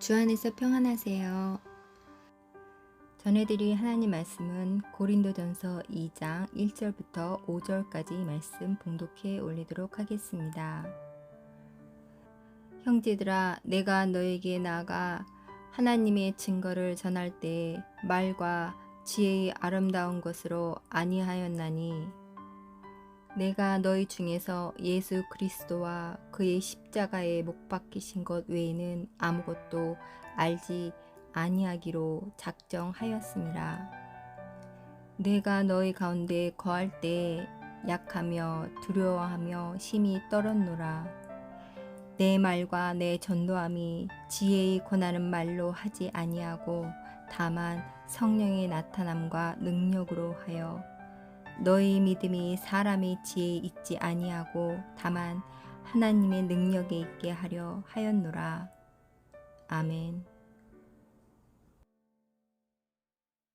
주 안에서 평안하세요. 전해드릴 하나님 말씀은 고린도전서 2장 1절부터 5절까지 말씀 봉독해 올리도록 하겠습니다. 형제들아 내가 너에게 나아가 하나님의 증거를 전할 때 말과 지혜의 아름다운 것으로 아니하였나니 내가 너희 중에서 예수 그리스도와 그의 십자가에 못 박히신 것 외에는 아무것도 알지 아니하기로 작정하였습니다. 내가 너희 가운데 거할 때 약하며 두려워하며 심히 떨었노라. 내 말과 내 전도함이 지혜의 권하는 말로 하지 아니하고 다만 성령의 나타남과 능력으로 하여 너희 믿음이 사람의 지혜에 있지 아니하고 다만 하나님의 능력에 있게 하려 하였노라. 아멘.